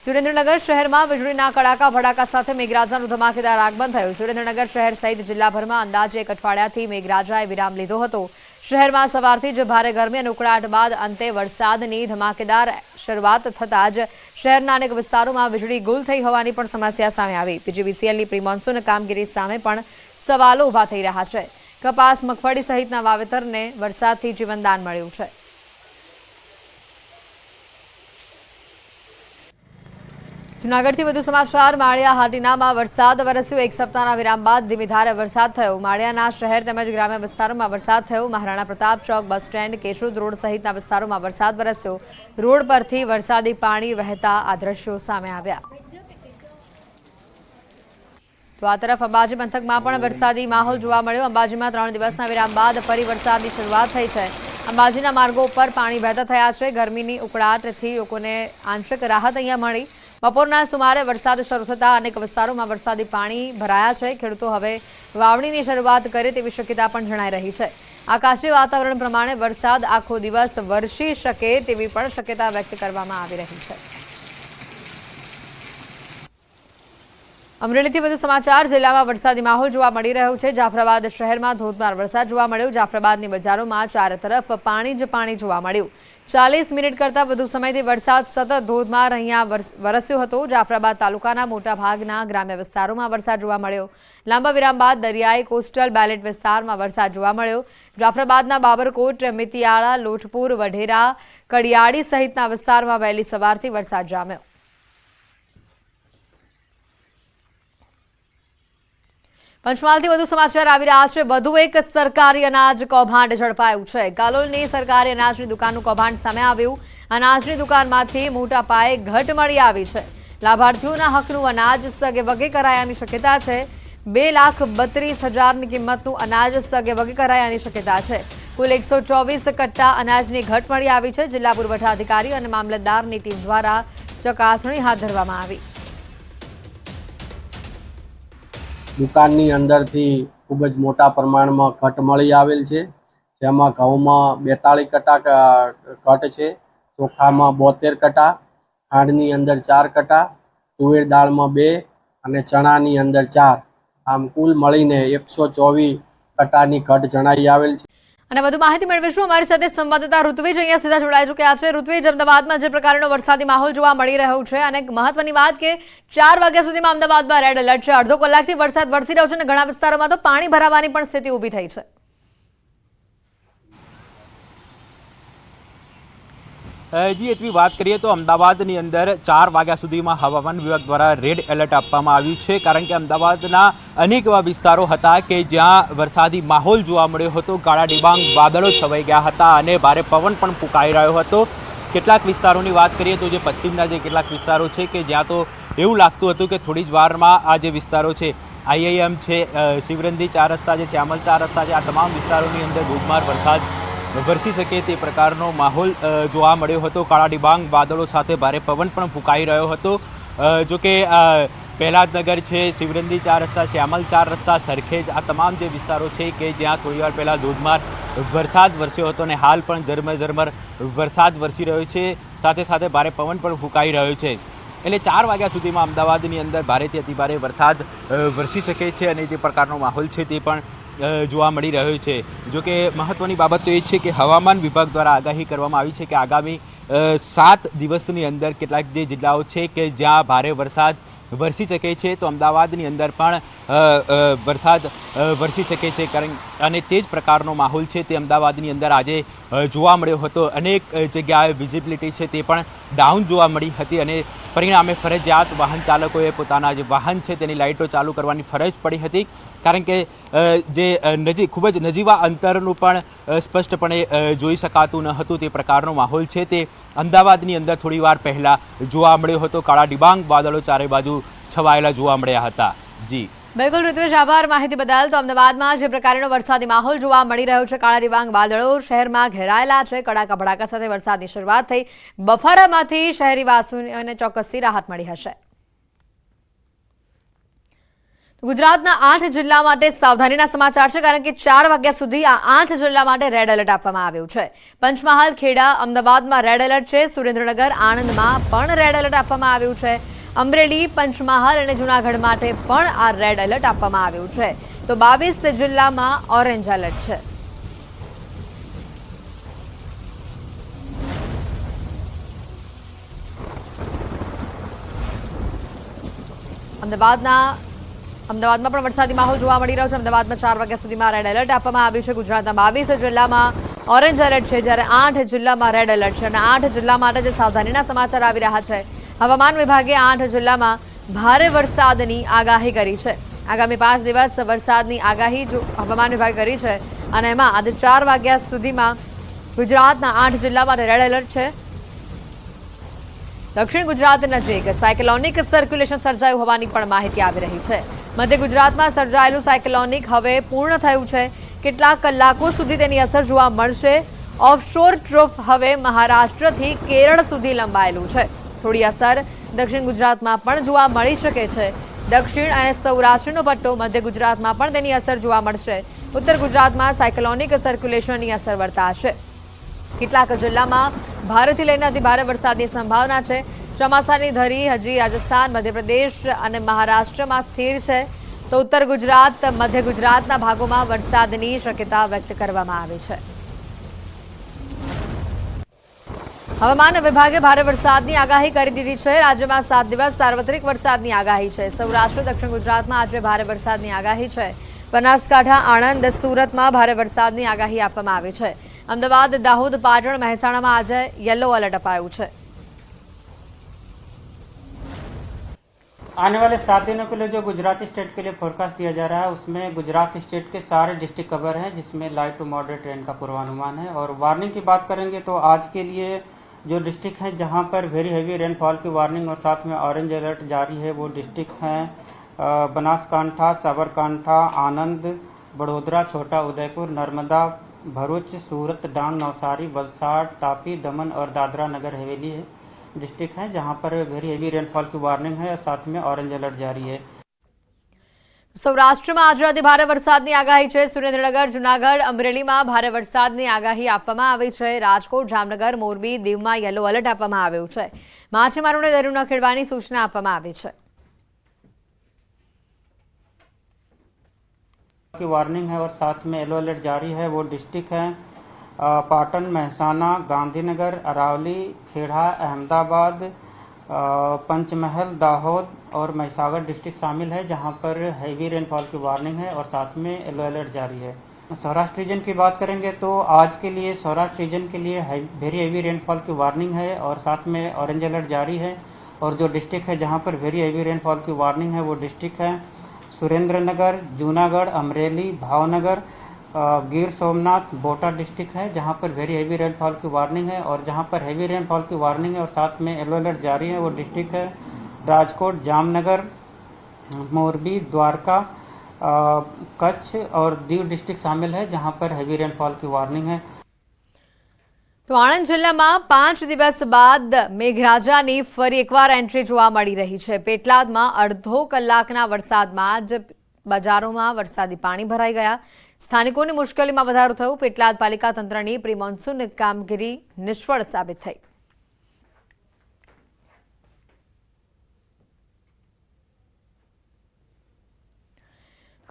સુરેન્દ્રનગર શહેરમાં વીજળીના કડાકા, ભડાકા સાથે મેઘરાજાનું ધમાકેદાર આગમન થયું. સુરેન્દ્રનગર શહેર સહિત જિલ્લાભરમાં અંદાજે એક અઠવાડિયાથી મેઘરાજાએ વિરામ લીધો હતો. શહેરમાં સવારથી જ ભારે ગરમી અને ઉકળાટ બાદ અંતે વરસાદની ધમાકેદાર શરૂઆત થતાં જ શહેરના અનેક વિસ્તારોમાં વીજળી ગુલ થઈ હોવાની પણ સમસ્યા સામે આવી. પીજીવીસીએલની પ્રી કામગીરી સામે પણ સવાલો ઊભા થઈ રહ્યા છે. કપાસ, મગફળી સહિતના વાવેતરને વરસાદથી જીવનદાન મળ્યું છે. જૂનાગઢથી વધુ સમાચાર. માળિયા હાટીનામાં વરસાદ. વરસ્યો એક સપ્તાહના વિરામ બાદ ધીમીધારે વરસાદ થયો. માળિયાના શહેર તેમજ ગ્રામ્ય વિસ્તારોમાં વરસાદ થયો. મહારાણા પ્રતાપ ચોક, બસ સ્ટેન્ડ, કેશોદ રોડ સહિતના વિસ્તારોમાં વરસાદ વરસ્યો. રોડ પરથી વરસાદી પાણી વહેતા આ દ્રશ્યો સામે આવ્યા. તો આ તરફ અંબાજી પંથકમાં પણ વરસાદી માહોલ જોવા મળ્યો. અંબાજીમાં ત્રણ દિવસના વિરામ બાદ ફરી વરસાદની શરૂઆત થઈ છે. અંબાજીના માર્ગો ઉપર પાણી વહેતા થયા છે. ગરમીની ઉકળાટથી લોકોને આંશિક રાહત અહીંયા મળી. બપોરના સુમારે વરસાદ શરૂ થતા અનેક વિસ્તારોમાં વરસાદી પાણી ભરાયા છે. ખેડૂતો હવે વાવણીની શરૂઆત કરે તેવી શક્યતા પણ જણાઈ રહી છે. આકાશી વાતાવરણ પ્રમાણે વરસાદ આખો દિવસ વરસી શકે તેવી પણ શક્યતા વ્યક્ત કરવામાં આવી રહી છે. અમરેલીથી વધુ સમાચાર. જિલ્લામાં વરસાદી માહોલ જોવા મળી રહ્યો છે. જાફરાબાદ શહેરમાં ધોધમાર વરસાદ જોવા મળ્યો. જાફરાબાદની બજારોમાં ચારે તરફ પાણી જ પાણી જોવા મળ્યું. ચાલીસ મિનિટ કરતાં વધુ સમયથી વરસાદ સતત ધોધમાર અહીંયા વરસ- વરસ્યો હતો. જાફરાબાદ તાલુકાના મોટા ભાગના ગ્રામ્ય વિસ્તારોમાં વરસાદ જોવા મળ્યો. લાંબા વિરામ બાદ દરિયાઈ કોસ્ટલ બેલેટ વિસ્તારમાં વરસાદ જોવા મળ્યો. જાફરાબાદના બાબરકોટ, મિતિયાળા, લોઠપુર, વઢેરા, કડિયાળી સહિતના વિસ્તારમાં વહેલી સવારથી વરસાદ જામ્યો. પંચમહાલથી વધુ સમાચાર આવી રહ્યા છે. વધુ એક સરકારી અનાજ કૌભાંડ ઝડપાયું છે. કાલોલની સરકારી અનાજની દુકાનનું કૌભાંડ સામે આવ્યું. અનાજની દુકાનમાંથી મોટા પાયે ઘટ મળી આવી છે. લાભાર્થીઓના હકનું અનાજ સગે વગે કરાયાની શક્યતા છે. બે લાખ બત્રીસ હજારની કિંમતનું અનાજ સગે વગે કરાયાની શક્યતા છે. કુલ એકસો ચોવીસ કટ્ટા અનાજની ઘટ મળી આવી છે. જિલ્લા પુરવઠા અધિકારી અને મામલતદારની ટીમ દ્વારા ચકાસણી હાથ ધરવામાં આવી. દુકાનની અંદરથી ખૂબ જ મોટા પ્રમાણમાં ઘટ મળી આવેલ છે. જેમાં ઘઉંમાં બેતાળીસ કટા ઘટ છે. ચોખામાં બોતેર કટા, ખાંડની અંદર ચાર કટા, તુવેર દાળમાં બે અને ચણાની અંદર ચાર. આમ કુલ મળીને એકસો ચોવીસ કટાની ઘટ જણાઈ આવેલ છે. અને વધુ માહિતી મેળવીશું. અમારી સાથે સંવાદદાતા ઋત્વિજ અહીંયા સીધા જોડાઈ ચૂક્યા છે ઋત્વિજ, અમદાવાદમાં જે પ્રકારનો વરસાદી માહોલ જોવા મળી રહ્યો છે અને મહત્વની વાત કે ચાર વાગ્યા સુધીમાં અમદાવાદમાં રેડ એલર્ટ છે. અડધો કલાકથી વરસાદ વરસી રહ્યો છે અને ઘણા વિસ્તારોમાં તો પાણી ભરાવાની પણ સ્થિતિ ઊભી થઈ છે. જી, એટલી વાત કરીએ તો અમદાવાદની અંદર ચાર વાગ્યા સુધીમાં હવામાન વિભાગ દ્વારા રેડ એલર્ટ આપવામાં આવ્યું છે. કારણ કે અમદાવાદના અનેક એવા વિસ્તારો હતા કે જ્યાં વરસાદી માહોલ જોવા મળ્યો હતો. કાળા ડિબાંગ વાદળો છવાઈ ગયા હતા અને ભારે પવન પણ ફૂંકાઈ રહ્યો હતો. કેટલાક વિસ્તારોની વાત કરીએ તો જે પશ્ચિમના જે કેટલાક વિસ્તારો છે કે જ્યાં તો એવું લાગતું હતું કે થોડી જ વારમાં આ જે વિસ્તારો છે આઈઆઈએમ છે શિવરંદી ચાર રસ્તા જે શ્યામલ ચાર રસ્તા છે, આ તમામ વિસ્તારોની અંદર ધોધમાર વરસાદ વરસી શકે તે પ્રકારનો માહોલ જોવા મળ્યો હતો. કાળા ડિબાંગ વાદળો સાથે ભારે પવન પણ ફૂંકાઈ રહ્યો હતો. જો કે પહેલાદનગર છે, શિવરંદી ચાર રસ્તા, શ્યામલ ચાર રસ્તા, સરખેજ, આ તમામ જે વિસ્તારો છે કે જ્યાં થોડી વાર પહેલાં ધોધમાર વરસાદ વરસ્યો હતો અને હાલ પણ ઝરમર ઝરમર વરસાદ વરસી રહ્યો છે. સાથે સાથે ભારે પવન પણ ફૂંકાઈ રહ્યો છે. એટલે ચાર વાગ્યા સુધીમાં અમદાવાદની અંદર ભારેથી અતિભારે વરસાદ વરસી શકે છે અને તે પ્રકારનો માહોલ છે તે પણ જોવા મળી રહ્યો છે. જો કે મહત્ત્વની બાબત તો એ છે કે હવામાન વિભાગ દ્વારા આગાહી કરવામાં આવી છે કે આગામી સાત દિવસની અંદર કેટલાક જે જિલ્લાઓ છે કે જ્યાં ભારે વરસાદ વરસી શકે છે, તો અમદાવાદની અંદર પણ વરસાદ વરસી શકે છે. કારણ, અને તે જ પ્રકારનો માહોલ છે તે અમદાવાદની અંદર આજે જોવા મળ્યો હતો. અનેક જગ્યાએ વિઝિબિલિટી છે તે પણ ડાઉન જોવા મળી હતી અને પરિણામે ફરજિયાત વાહન ચાલકોએ પોતાના જે વાહન છે તેની લાઇટો ચાલુ કરવાની ફરજ પડી હતી. કારણ કે જે નજીક ખૂબ જ નજીવા અંતરનું પણ સ્પષ્ટપણે જોઈ શકાતું ન હતું તે પ્રકારનો માહોલ છે તે અમદાવાદની અંદર થોડી વાર પહેલાં જોવા મળ્યો હતો. કાળા ડિબાંગ, વાદળો ચારે બાજુ છવાયેલા જોવા મળ્યા હતા. જી. બિલકુલ, ઋત્વિજ, આભાર. માહિતી બદલ તો અમદાવાદમાં જે પ્રકારનો વરસાદી માહોલ જોવા મળી રહ્યો છે, કાળા ડિબાંગ વાદળો શહેરમાં ઘેરાયેલા છે, કડાકા ભડાકા સાથે વરસાદની શરૂઆત થઈ. બફારામાંથી શહેરી વાસીઓને ચોક્કસથી રાહત મળી હશે. ગુજરાતના આઠ જિલ્લા માટે સાવધાનીના સમાચાર છે, કારણ કે ચાર વાગ્યા સુધી આ આઠ જિલ્લા માટે રેડ એલર્ટ આપવામાં આવ્યું છે. પંચમહાલ, ખેડા, અમદાવાદમાં રેડ એલર્ટ છે, સુરેન્દ્રનગર, આણંદમાં પણ રેડ એલર્ટ આપવામાં આવ્યું છે. અમરેલી, પંચમહાલ અને જૂનાગઢ માટે પણ આ રેડ એલર્ટ આપવામાં આવ્યું છે. તો બાવીસ જિલ્લામાં ઓરેન્જ એલર્ટ છે. અમદાવાદના, અમદાવાદમાં પણ વરસાદી માહોલ જોવા મળી રહ્યો છે. અમદાવાદમાં ચાર વાગ્યા સુધીમાં રેડ એલર્ટ આપવામાં આવ્યું છે. ગુજરાતના બાવીસ જિલ્લામાં ઓરેન્જ એલર્ટ છે. જ્યારે આઠ જિલ્લામાં રેડ એલર્ટ છે. અને આઠ જિલ્લા માટે જે સાવધાનીના સમાચાર આવી રહ્યા છે હવામાન વિભાગે આઠ જિલ્લામાં ભારે વરસાદની આગાહી કરી છે. આગામી પાંચ દિવસ વરસાદની આગાહી જો હવામાન વિભાગે કરી છે અને એમાં આજે ચાર વાગ્યા સુધીમાં ગુજરાતના આઠ જિલ્લામાં રેડ એલર્ટ છે. દક્ષિણ ગુજરાત નજીક સાયક્લોનિક સર્ક્યુલેશન સર્જાયું હોવાની પણ માહિતી આવી રહી છે. મધ્ય ગુજરાતમાં સર્જાયેલું સાયક્લોનિક હવે પૂર્ણ થયું છે. કેટલાક કલાકો સુધી તેની અસર જોવા મળશે. ઓફશોર ટ્રફ હવે મહારાષ્ટ્રથી કેરળ સુધી લંબાયેલું છે. થોડી અસર દક્ષિણ ગુજરાતમાં પણ જોવા મળી શકે છે. દક્ષિણ અને સૌરાષ્ટ્રનો પટ્ટો મધ્ય ગુજરાતમાં પણ તેની અસર જોવા મળશે. ઉત્તર ગુજરાતમાં સાયક્લોનિક સર્ક્યુલેશનની અસર વર્તાશે. કેટલાક જિલ્લામાં ભારેથી લઈને અતિભારે વરસાદની સંભાવના છે. ચોમાસાની ધરી હજી રાજસ્થાન, મધ્યપ્રદેશ અને મહારાષ્ટ્રમાં સ્થિર છે. તો ઉત્તર ગુજરાત, મધ્ય ગુજરાતના ભાગોમાં વરસાદની શક્યતા વ્યક્ત કરવામાં આવી છે. હવામાન વિભાગે ભારે વરસાદની આગાહી કરી દીધી છે રાજ્યમાં સાત દિવસ સાર્વત્રિક વરસાદની આગાહી છે સૌરાષ્ટ્ર દક્ષિણ ગુજરાતમાં આજે ભારે વરસાદની આગાહી છે બનાસકાંઠા આણંદ સુરતમાં ભારે વરસાદની આગાહી આપવામાં આવી છે અમદાવાદ દાહોદ પાટણ મહેસાણામાં આજે યલો એલર્ટ અપાયું છે आने वाले सात दिनों के लिए जो गुजरात स्टेट के लिए फोरकास्ट दिया जा रहा है उसमें गुजरात स्टेट के सारे डिस्ट्रिक्ट कवर हैं जिसमें लाइट टू मॉडरेट ट्रेन का पूर्वानुमान है और वार्निंग की बात करेंगे तो आज के लिए जो डिस्ट्रिक्ट हैं जहाँ पर वेरी हैवी रेनफॉल की वार्निंग और साथ में ऑरेंज अलर्ट जारी है, वो डिस्ट्रिक्ट हैं बनासकांठा, साबरकांठा, आनंद, बड़ोदरा, छोटा उदयपुर, नर्मदा, भरूच, सूरत, डांग, नवसारी, वलसाड़, तापी, दमन और दादरा नगर हवेली है, डिस्ट्रिक्ट है जहाँ पर वेरी हेवी रेनफॉल की वार्निंग है और साथ में ऑरेंज अलर्ट जारी है। સૌરાષ્ટ્રમાં આજે અતિ ભારે વરસાદની આગાહી છે સુરેન્દ્રનગર જુનાગઢ અમરેલીમાં ભારે વરસાદની આગાહી આપવામાં આવી છે રાજકોટ જામનગર મોરબી દીવમાં યલો એલર્ટ આપવામાં આવ્યું છે માછીમારોને દરિયો ન ખેડવાની સૂચના આપવામાં આવી છે की वार्निंग है और साथ में येलो अलर्ट जारी है वो डिस्ट्रिक्ट हैं अ, पाटन महसाना गांधीनगर अरावली खेड़ा अहमदाबाद अ, पंचमहल, दाहोद और महिसागर डिस्ट्रिक्ट शामिल है, जहाँ पर हैवी रेनफॉल की वार्निंग है और साथ में येलो अलर्ट जारी है। सौराष्ट्र रीजन की बात करेंगे तो आज के लिए, सौराष्ट्र रीजन के लिए वेरी हैवी रेनफॉल की वार्निंग है और साथ में ऑरेंज अलर्ट जारी है और जो डिस्ट्रिक्ट है जहाँ पर वेरी हैवी रेनफॉल की वार्निंग है, वो डिस्ट्रिक्ट है सुरेंद्रनगर, जूनागढ़, अमरेली, भावनगर गिर सोमनाथ बोटा डिस्ट्रिक्ट है जहां पर वेरी हैवी रेनफॉल की वार्निंग है और जहां पर हैवी रेनफॉल की वार्निंग है और साथ में येलो अलर्ट जारी है वो डिस्ट्रिक्ट है राजकोट जामनगर मोरबी द्वारका अ, कच्छ और दीव डिस्ट्रिक्ट शामिल है जहां पर हैवी रेनफॉल की वार्निंग है તો આણંદ જિલ્લામાં પાંચ દિવસ બાદ મેઘરાજાની ફરી એકવાર એન્ટ્રી જોવા મળી રહી છે પેટલાદમાં અડધો કલાકના વરસાદમાં જ બજારોમાં વરસાદી પાણી ભરાઈ ગયા સ્થાનિકોની મુશ્કેલીમાં વધારો થયો. પેટલાદ પાલિકા તંત્રની પ્રી મોન્સૂન કામગીરી નિષ્ફળ સાબિત થઈ.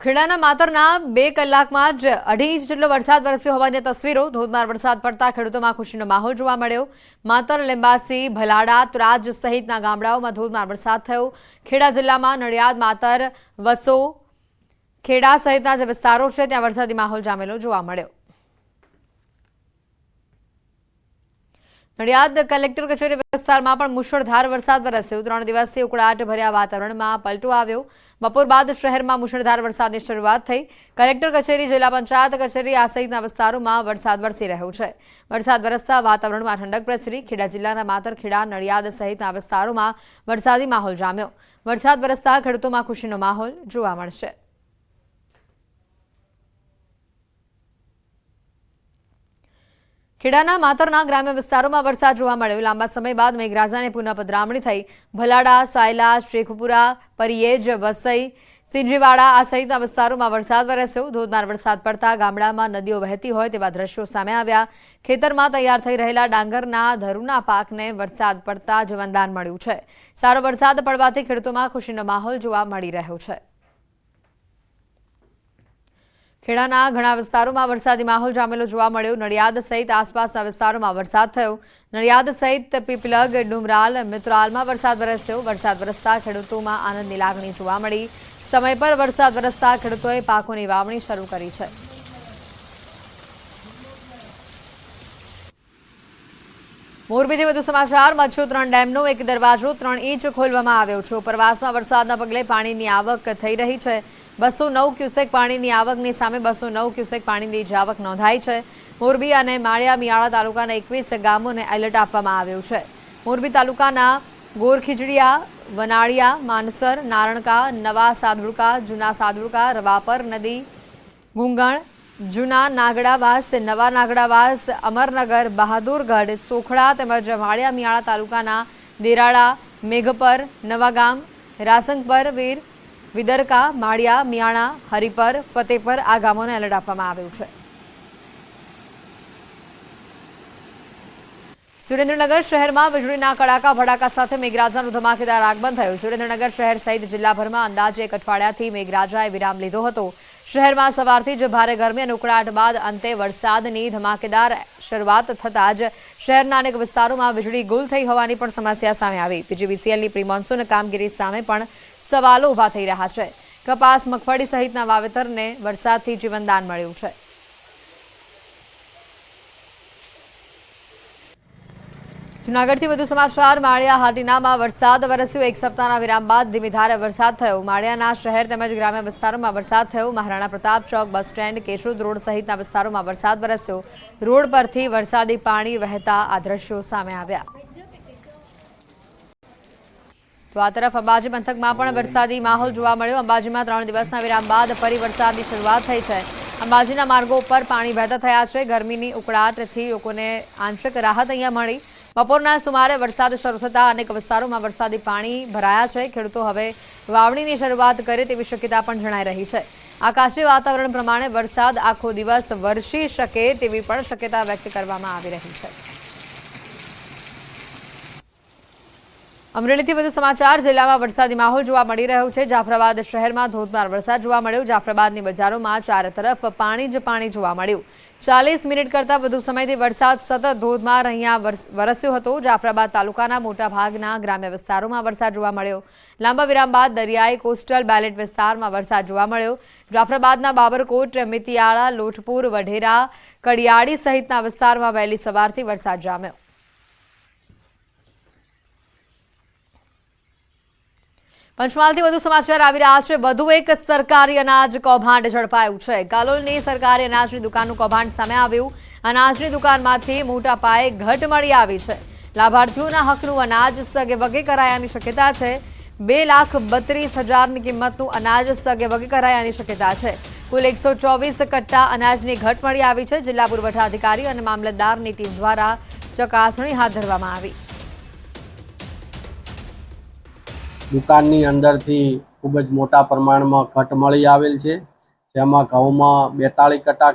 ખેડાના માતરના બે કલાકમાં જ અઢી ઇંચ જેટલો વરસાદ વરસ્યો હોવાની તસવીરો. ધોધમાર વરસાદ પડતા ખેડૂતોમાં ખુશીનો માહોલ જોવા મળ્યો. માતર, લીંબાસી, ભલાડા, ત્રાજ સહિતના ગામડાઓમાં ધોધમાર વરસાદ થયો. ખેડા જિલ્લામાં નડિયાદ, માતર, વસો ખેડા સહિતના જે વિસ્તારો છે, ત્યાં વરસાદી માહોલ જામેલો જોવા મળ્યો. નડિયાદ કલેક્ટર કચેરી વિસ્તારમાં પણ મુશળધાર વરસાદ વરસ્યો. ત્રણ દિવસથી ઉકળાટ ભર્યા વાતાવરણમાં પલટો આવ્યો. બપોર બાદ શહેરમાં મુશળધાર વરસાદની શરૂઆત થઈ. કલેક્ટર કચેરી, જિલ્લા પંચાયત કચેરી આ સહિતના વિસ્તારોમાં વરસાદ વરસી રહ્યો છે. વરસાદ વરસતા વાતાવરણમાં ઠંડક પ્રસરી. ખેડા જિલ્લાના માતર ખેડા, નડિયાદ સહિતના વિસ્તારોમાં વરસાદી માહોલ જામ્યો. વરસાદ વરસતા ખેડૂતોમાં ખુશીનો માહોલ જોવા મળશે. ખેડાના માતરના ગ્રામ્ય વિસ્તારોમાં વરસાદ જોવા મળ્યો. લાંબા સમય બાદ મેઘરાજાને પુનઃ પધરામણી થઈ. ભલાડા, સાયલા, શેખપુરા, પરિયેજ, વસઈ સિંજીવાડા આ સહિતના વિસ્તારોમાં વરસાદ વરસ્યો. ધોધમાર વરસાદ પડતા ગામડામાં નદીઓ વહેતી હોય તેવા દ્રશ્યો સામે આવ્યા. ખેતરમાં તૈયાર થઈ રહેલા ડાંગરના ધરુના પાકને વરસાદ પડતા જીવનદાન મળ્યું છે. સારો વરસાદ પડવાથી ખેડૂતોમાં ખુશીનો માહોલ જોવા મળી રહ્યો છે. ખેડાના ઘણા વિસ્તારોમાં વરસાદી માહોલ જામેલો જોવા મળ્યો. નડિયાદ સહિત આસપાસના વિસ્તારોમાં વરસાદ થયો. નડિયાદ સહિત પીપલગ, ડુમરાલ, મિત્રાલમાં વરસાદ વરસ્યો. વરસાદ વરસતા ખેડૂતોમાં આનંદની લાગણી જોવા મળી. સમય પર વરસાદ વરસતા ખેડૂતોએ પાકોની વાવણી શરૂ કરી છે. મોરબીથી વધુ સમાચાર મચ્છુ ત્રણ ડેમનો એક દરવાજો ત્રણ ઇંચ ખોલવામાં આવ્યો છે. ઉપરવાસમાં વરસાદના પગલે પાણીની આવક થઈ રહી છે. બસો નવ ક્યુસેક પાણીની આવકની સામે બસો નવ ક્યુસેક પાણીની આવક નોંધાઈ છે. મોરબી અને માળિયા મિયાળા તાલુકાના એકવીસ ગામોને એલર્ટ આપવામાં આવ્યું છે. મોરબી તાલુકાના ગોરખીજડીયા વનાળિયા, માનસર, નારણકા, નવા સાદુડકા, જૂના સાદુડકા, રવાપર નદી, ગુંગણ, જૂના નાગડાવાસ, નવા નાગડાવાસ, અમરનગર, બહાદુરગઢ, સોખડા તેમજ માળિયા મિયાળા તાલુકાના દેરાળા, મેઘપર, નવાગામ, રાસંગપર, વીર વિદરકા માળિયા, મિયાણા, હરિપર, ફતેપર આ ગામોને એલર્ટ આપવામાં આવ્યું છે. સુરેન્દ્રનગર શહેરમાં વીજળીના કડાકા ભડાકા સાથે મેઘરાજાનું ધમાકેદાર આગમન થયું. સુરેન્દ્રનગર શહેર સહિત જિલ્લાભરમાં અંદાજે એક અઠવાડિયાથી મેઘરાજાએ વિરામ લીધો હતો. શહેરમાં સવારથી જ ભારે ગરમી અને ઉકળાટ બાદ અંતે વરસાદની ધમાકેદાર શરૂઆત થતાં જ શહેરના અનેક વિસ્તારોમાં વીજળી ગુલ થઈ હોવાની પણ સમસ્યા સામે આવી. પીજીવીસીએલની પ્રી મોન્સૂન કામગીરી સામે પણ સવાલો ઊભા થઈ રહ્યા છે. કપાસ, મગફળી સહિતના વાવેતરને વરસાદથી જીવનદાન મળ્યું છે. જૂનાગઢથી વધુ સમાચાર, માળિયા હાદીનામાં વરસાદ વરસ્યો. એક સપ્તાહના વિરામ બાદ ધીમીધારે વરસાદ થયો. માળિયાના શહેર તેમજ ગ્રામ્ય વિસ્તારોમાં વરસાદ થયો. મહારાણા પ્રતાપ ચોક, બસ સ્ટેન્ડ, કેશોદ રોડ સહિતના વિસ્તારોમાં વરસાદ વરસ્યો. રોડ પરથી વરસાદી પાણી વહેતા આ દ્રશ્યો સામે આવ્યા. તો આ તરફ અંબાજી પંથકમાં પણ વરસાદી માહોલ જોવા મળ્યો. અંબાજીમાં ત્રણ દિવસના વિરામ બાદ ફરી વરસાદની શરૂઆત થઈ છે. અંબાજીના માર્ગો ઉપર પાણી વહેતા થયા છે. ગરમીની ઉકળાટથી લોકોને આંશિક રાહત અહીંયા મળી. બપોરના સુમારે વરસાદ શરૂ થતાં અનેક વિસ્તારોમાં વરસાદી પાણી ભરાયા છે. ખેડૂતો હવે વાવણીની શરૂઆત કરે તેવી શક્યતા પણ જણાઈ રહી છે. આકાશી વાતાવરણ પ્રમાણે વરસાદ આખો દિવસ વરસી શકે તેવી પણ શક્યતા વ્યક્ત કરવામાં આવી રહી છે. અમરેલીથી વધુ સમાચાર. જિલ્લામાં વરસાદી માહોલ જોવા મળી રહ્યો છે. જાફરાબાદ શહેરમાં ધોધમાર વરસાદ જોવા મળ્યો. જાફરાબાદની બજારોમાં ચારે તરફ પાણી જ પાણી જોવા મળ્યું. ચાલીસ મિનિટ કરતાં વધુ સમયથી વરસાદ સતત ધોધમાર અહીંયા વરસ- વરસ્યો હતો. જાફરાબાદ તાલુકાના મોટા ભાગના ગ્રામ્ય વિસ્તારોમાં વરસાદ જોવા મળ્યો. લાંબા વિરામ બાદ દરિયાઈ કોસ્ટલ બેલેટ વિસ્તારમાં વરસાદ જોવા મળ્યો. જાફરાબાદના બાબરકોટ, મિતિયાળા લોઠપુર વઢેરા, કડિયાળી સહિતના વિસ્તારમાં વહેલી સવારથી વરસાદ જામ્યો. પંચમહાલથી વધુ સમાચાર આવી રહ્યા છે. વધુ એક સરકારી અનાજ કૌભાંડ ઝડપાયું છે. કાલોલની સરકારી અનાજની દુકાનનું કૌભાંડ સામે આવ્યું. અનાજની દુકાનમાંથી મોટા પાયે ઘટ મળી આવી છે. લાભાર્થીઓના હકનું અનાજ સગે વગે કરાયાની શક્યતા છે. બે લાખ બત્રીસ હજારની કિંમતનું અનાજ સગે વગે કરાયાની શક્યતા છે. કુલ એકસો ચોવીસ કટ્ટા અનાજની ઘટ મળી આવી છે. જિલ્લા પુરવઠા અધિકારી અને મામલતદારની ટીમ દ્વારા ચકાસણી હાથ ધરવામાં આવી. દુકાનની અંદરથી ખૂબ જ મોટા પ્રમાણમાં ઘટ મળી આવેલ છે. જેમાં ઘઉંમાં બેતાળીસ કટા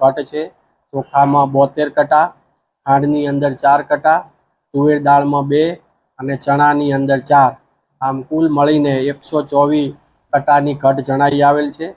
કટ છે. ચોખામાં બોતેર કટા, ખાંડની અંદર ચાર કટા, તુવેર દાળમાં બે અને ચણાની અંદર ચાર. આમ કુલ મળીને એકસો ચોવીસ કટાની ઘટ જણાઈ આવેલ છે.